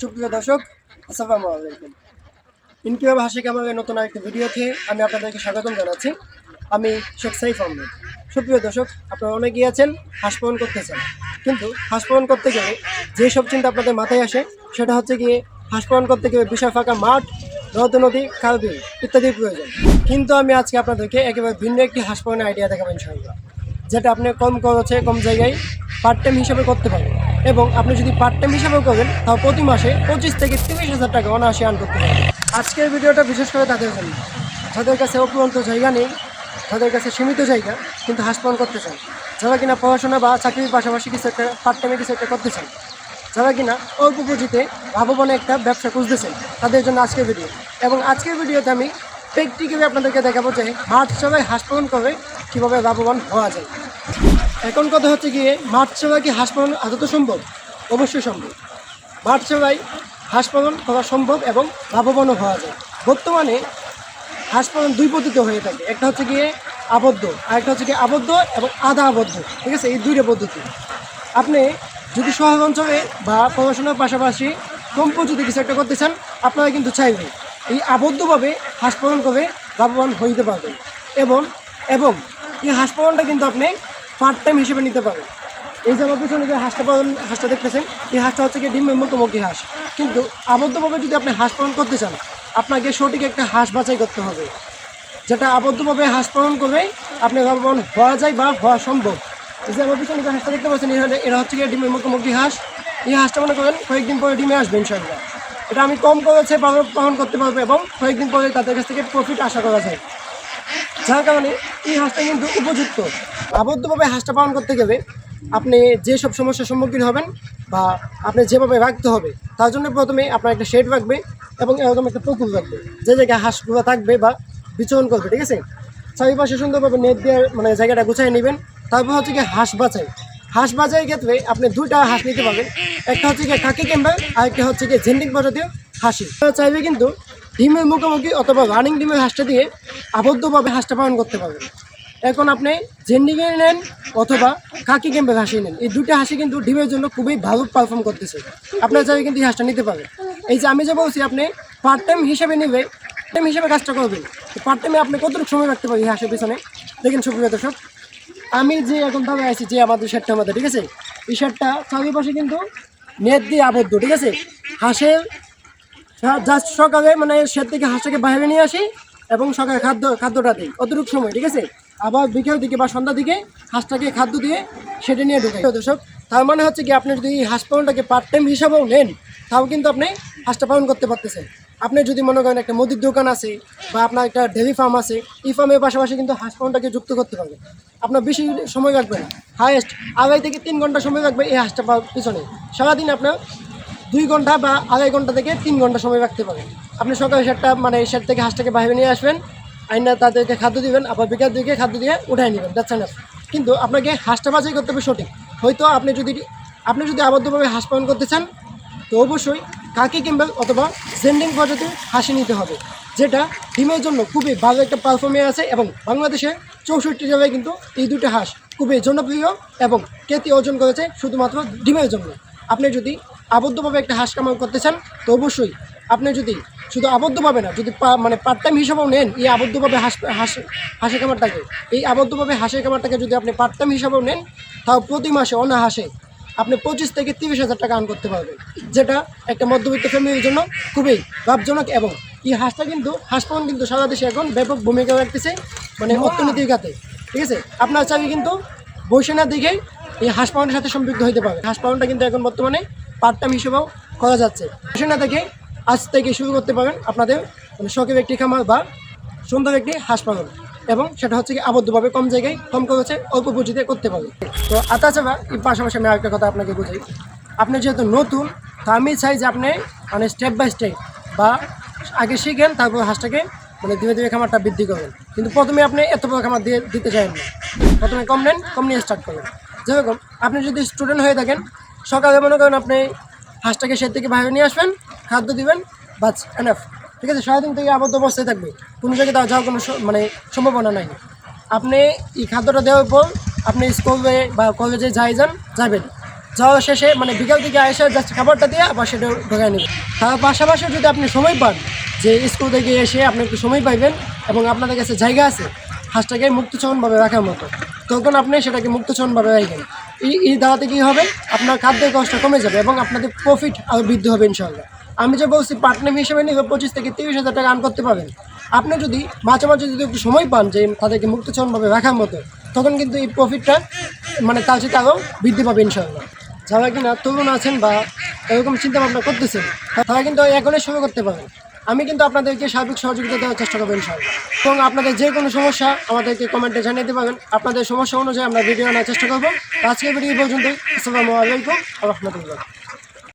সুপ্রিয় দর্শক, আসসালামু আলাইকুম। ইনকিউব হাসি কামারের নতুন আরেকটি ভিডিওতে আমি আপনাদেরকে স্বাগতম জানাচ্ছি। আমি শেখ সাইফ আহমেদ। সুপ্রিয় দর্শক, আপনারা অনেক গিয়েছেন হাঁস পালন করতে চান। কিন্তু হাঁস পালন করতে গেলে যেসব চিন্তা আপনাদের মাথায় আসে, সেটা হচ্ছে গিয়ে হাঁস পালন করতে গেলে বিশাল ফাঁকা মাঠ নদ নদী, খাল বিল ইত্যাদির প্রয়োজন। কিন্তু আমি আজকে আপনাদেরকে একেবারে ভিন্ন একটি হাঁস পালনের আইডিয়া দেখাবেন ইনশাআল্লাহ, যেটা আপনি কম খরচে, কম জায়গায় পার্ট টাইম হিসাবে করতে পারবেন। এবং আপনি যদি পার্ট টাইম হিসাবেও করেন, তাও প্রতি মাসে পঁচিশ থেকে তিরিশ হাজার টাকা অনায়াসে আর্ন করতে পারবেন। আজকের ভিডিওটা বিশেষ করে তাদের জন্য। যাদের কাছে অপুরন্ত জায়গা নেই, তাদের কাছে সীমিত জায়গা, কিন্তু হাঁস পালন করতে চান। যারা কিনা পড়াশোনা বা চাকরির পাশাপাশি কিছু একটা পার্ট টাইমে কিছু একটা করতে চান, যারা কিনা অল্প পুঁজিতে লাভবান একটা ব্যবসা খুঁজতেছেন, তাদের জন্য আজকের ভিডিও এবং আজকের ভিডিওতে আমি প্র্যাকটিক্যালি আপনাদেরকে দেখাবো যে মাঠ সবাই হাঁস পালন করে কীভাবে লাভবান হওয়া যায়। এখন কথা হচ্ছে গিয়ে মাঠ সেবা কি হাঁস পালন আদত সম্ভব? অবশ্যই সম্ভব। মাঠ সেবায় হাঁস পালন করা সম্ভব এবং লাভবানও হওয়া যায়। বর্তমানে হাঁস পালন দুই পদ্ধতিতে হয়ে থাকে। একটা হচ্ছে গিয়ে আবদ্ধ আর একটা হচ্ছে গিয়ে আবদ্ধ এবং আধা আবদ্ধ। ঠিক আছে? এই দুইটা পদ্ধতি। আপনি যদি শহর অঞ্চলে বা পড়াশোনার পাশাপাশি কম যদি কিছু একটা করতে চান, আপনারা কিন্তু চাইবেন এই আবদ্ধভাবে হাঁস পালন করে লাভবান হইতে পারবেন। এবং এবং এই হাঁস পালনটা কিন্তু আপনি পার্ট টাইম হিসেবে নিতে পারেন এই যে আমার পিছনে যে হাঁসটা পালন হাঁসটা দেখতেছেন, এই হাঁসটা হচ্ছে কি ডিমের মুখোমুখি হাঁস। কিন্তু আবদ্ধভাবে যদি আপনি হাঁস পালন করতে চান, আপনাকে সঠিক একটা হাঁস বাছাই করতে হবে। যেটা আবদ্ধভাবে হাঁস পালন করে আপনি লাভবান হওয়া যায় বা হওয়া সম্ভব। এই যে আমার পিছনে যে হাঁসটা দেখতে পাচ্ছেন এরা হচ্ছে গিয়ে ডিমের মুখোমুখি হাঁস। এই হাঁসটা মনে করেন কয়েকদিন পরে ডিমে আসবে ইনশাল্লাহ এটা আমি কম করেছে, পালন করতে পারব এবং কয়েকদিন পরে তাদের কাছ থেকে প্রফিট আশা করা যায়। যার কারণে এই হাঁসটা কিন্তু উপযুক্ত। আবদ্ধভাবে হাঁসটা পালন করতে গেলে আপনি যেসব সমস্যার সম্মুখীন হবেন বা আপনি যেভাবে রাখতে হবে, তার জন্য প্রথমে আপনার একটা শেড রাখবে এবং এরকম একটা পুকুর রাখবে। যে জায়গায় হাঁসগুলো থাকবে বা বিচরণ করবে, ঠিক আছে? চারিপাশে সুন্দরভাবে নেট দিয়ে মানে জায়গাটা গুছিয়ে নেবেন। তারপর হচ্ছে কি হাঁস বাছাই। হাঁস বাছাই ক্ষেত্রে আপনি দুইটা হাঁস নিতে পারবেন। একটা হচ্ছে গিয়ে কাকি ক্যাম্বার আর একটা হচ্ছে গিয়ে জেন্ডিং প্রজাতীয় হাসি চাইবে কিন্তু ডিমের মুখোমুখি অথবা রানিং ডিমের হাঁসটা দিয়ে আবদ্ধভাবে হাঁসটা পালন করতে পারবেন। এখন আপনি জেন্ডিংয়ে নেন অথবা কাকি ক্যাম্পে হাসি নেন, এই দুটো হাসি কিন্তু ডিমের জন্য খুবই ভালো পারফর্ম করতেছে। আপনার চাইবে কিন্তু এই হাঁসটা নিতে পারবেন এই যে আমি যে বলছি, আপনি পার্ট টাইম হিসেবে নেবে টাইম হিসেবে কাজটা করবেন। পার্ট টাইমে আপনি কতটুকু সময় রাখতে পারি এই হাঁসের পিছনে? দেখেন সুপ্রিয় দর্শক, আমি যে এখন ভাবে আছি যে আমাদের শেডটার আমাদের, ঠিক আছে? এই শেডটা চারিপাশে কিন্তু নেট দিয়ে আবদ্ধ, ঠিক আছে? হাঁসের জাস্ট সকালে মানে শেড থেকে হাঁসটাকে বাইরে নিয়ে আসি এবং সকালে খাদ্য, খাদ্যটা দিই, অতটুকু সময়, ঠিক আছে? আবার বিকেল দিকে বা সন্ধ্যা দিকে হাঁসটাকে খাদ্য দিয়ে সেটা নিয়ে ঢুকে দর্শক, তার মানে হচ্ছে কি, আপনি যদি হাঁস পালনটাকে পার্ট টাইম হিসাবেও নেন, তাও কিন্তু আপনি হাঁসটা পালন করতে পারতেছেন। আপনি যদি মনে করেন একটা মুদির দোকান আছে বা আপনার একটা ডেয়ারি ফার্ম আছে, এই ফার্মের পাশাপাশি কিন্তু হাঁস পালনটাকে যুক্ত করতে পারবেন আপনার বেশি সময় লাগবে না। হায়েস্ট আড়াই থেকে তিন ঘণ্টা সময় লাগবে এই হাঁসটা পিছনে। সারাদিন আপনার দুই ঘণ্টা বা আড়াই ঘণ্টা থেকে তিন ঘণ্টা সময় রাখতে পারেন। আপনি সকালে সেটটা মানে সেট থেকে হাঁসটাকে বাইরে নিয়ে আসবেন, আইনা তাদেরকে খাদ্য দিবেন, আবার বিকাল দিকে খাদ্য দিয়ে উঠাই নেবেন যাচ্ছে না কিন্তু আপনাকে হাঁসটা বাছাই করতে হবে সঠিক। হয়তো আপনি যদি আপনি যদি আবদ্ধভাবে হাঁস পালন করতে চান, তো অবশ্যই কাকি কিংবা অথবা জেন্ডিং প্রজাতির হাসি নিতে হবে, যেটা ডিমের জন্য খুবই ভালো একটা পারফর্মে আছে এবং বাংলাদেশে চৌষট্টি জেলায় কিন্তু এই দুটো হাঁস খুবই জনপ্রিয় এবং খ্যাতি অর্জন করেছে শুধুমাত্র ডিমের জন্য। আপনি যদি আবদ্ধভাবে একটা হাঁস কামাল করতে চান তো অবশ্যই। আপনি যদি শুধু আবদ্ধভাবে না যদি মানে পার্ট টাইম হিসাবেও নেন এই আবদ্ধভাবে হাঁস হাঁস হাঁসের খামারটাকে এই আবদ্ধভাবে হাঁসের খামারটাকে যদি আপনি পার্ট টাইম হিসাবেও নেন তাও প্রতি মাসে অনাহাসে আপনি পঁচিশ থেকে তিরিশ হাজার টাকা আর্ন করতে পারবেন যেটা একটা মধ্যবিত্ত ফ্যামিলির জন্য খুবই লাভজনক এবং এই হাঁসটা কিন্তু হাঁস পালন কিন্তু সারা দেশে এখন ব্যাপক ভূমিকা রাখতেছে মানে অর্থনীতির খাতে ঠিক আছে? আপনার চাবি কিন্তু বৈশানা দিকেই এই হাঁস পালনের সাথে সম্পৃক্ত হতে পারে হাঁস পালনটা কিন্তু এখন বর্তমানে পার্ট টাইম হিসেবেও করা যাচ্ছে। বৈশানা থেকে আজ থেকে শুরু করতে পারেন আপনাদের মানে শখের একটি খামার বা সুন্দর একটি হাঁস পালন এবং সেটা হচ্ছে কি আবদ্ধভাবে কম জায়গায় কম খরচে অল্প পুঁজিতে করতে পারবে তো আর তাছাড়া এই পাশাপাশি আমি আরেকটা কথা আপনাকে বুঝাই। আপনি যেহেতু নতুন, তো আমি চাই যে আপনি মানে স্টেপ বাই স্টেপ বা আগে শিখেন, তারপর হাঁসটাকে মানে ধীরে ধীরে খামারটা বৃদ্ধি করবেন কিন্তু প্রথমে আপনি এত বড় খামার দিয়ে দিতে চাইবেন না। প্রথমে কম নেন, কম নিয়ে স্টার্ট করবেন যেরকম আপনি যদি স্টুডেন্ট হয়ে থাকেন সকালে মনে করেন আপনি হাঁসটাকে সে থেকে বাইরে নিয়ে আসবেন, খাদ্য দিবেন, বাস এনাফ ঠিক আছে? সারাদিন থেকে আবদ্ধ অবস্থায় থাকবে। কোনো জায়গায় তাও যাওয়ার কোনো মানে সম্ভাবনা নাই। আপনি এই খাদ্যটা দেওয়ার পর আপনি স্কুলে বা কলেজে যাই যান, যাবেন। যাওয়া শেষে মানে বিকাল দিকে এসে জাস্ট খাবারটা দিয়ে আবার সেটা ঢোকায় নেবেন। তার পাশাপাশি যদি আপনি সময় পান, যে স্কুল থেকে এসে আপনি একটু সময় পাইবেন এবং আপনাদের কাছে জায়গা আছে, হাঁসটাকে মুক্তচরণভাবে রাখার মতো, তখন আপনি সেটাকে মুক্তচরণভাবে রাখবেন। এই দাওয়াতে কী হবে? আপনার খাদ্যের কষ্ট কমে যাবে এবং আপনাদের প্রফিট আরও বৃদ্ধি হবে ইনশাল্লাহ আমি যে বলছি পার্টনার হিসেবে নিয়ে পঁচিশ থেকে তিরিশ হাজার টাকা আর্ন করতে পারেন আপনি যদি মাঝে মাঝে যদি একটু সময় পান যে তাদেরকে মুক্তচরণভাবে রাখার মতো, তখন কিন্তু এই প্রফিটটা মানে তার সাথে আরও বৃদ্ধি পাবে ইনশাল্লাহ যারা কিনা তরুণ আছেন বা এরকম চিন্তা ভাবনা করতেছেন, তারা কিন্তু এখনই শুরু করতে পারেন। আমি কিন্তু আপনাদেরকে সার্বিক সহযোগিতা দেওয়ার চেষ্টা করব ইনশাল্লাহ এবং আপনাদের যে কোনো সমস্যা আমাদেরকে কমেন্টে জানিয়ে দিতে পারেন আপনাদের সমস্যা অনুযায়ী আমরা ভিডিও আনার চেষ্টা করব। আজকে আজকের ভিডিও পর্যন্ত পর্যন্তই। আসসালামু আলাইকুম। রহমতুল্লাহ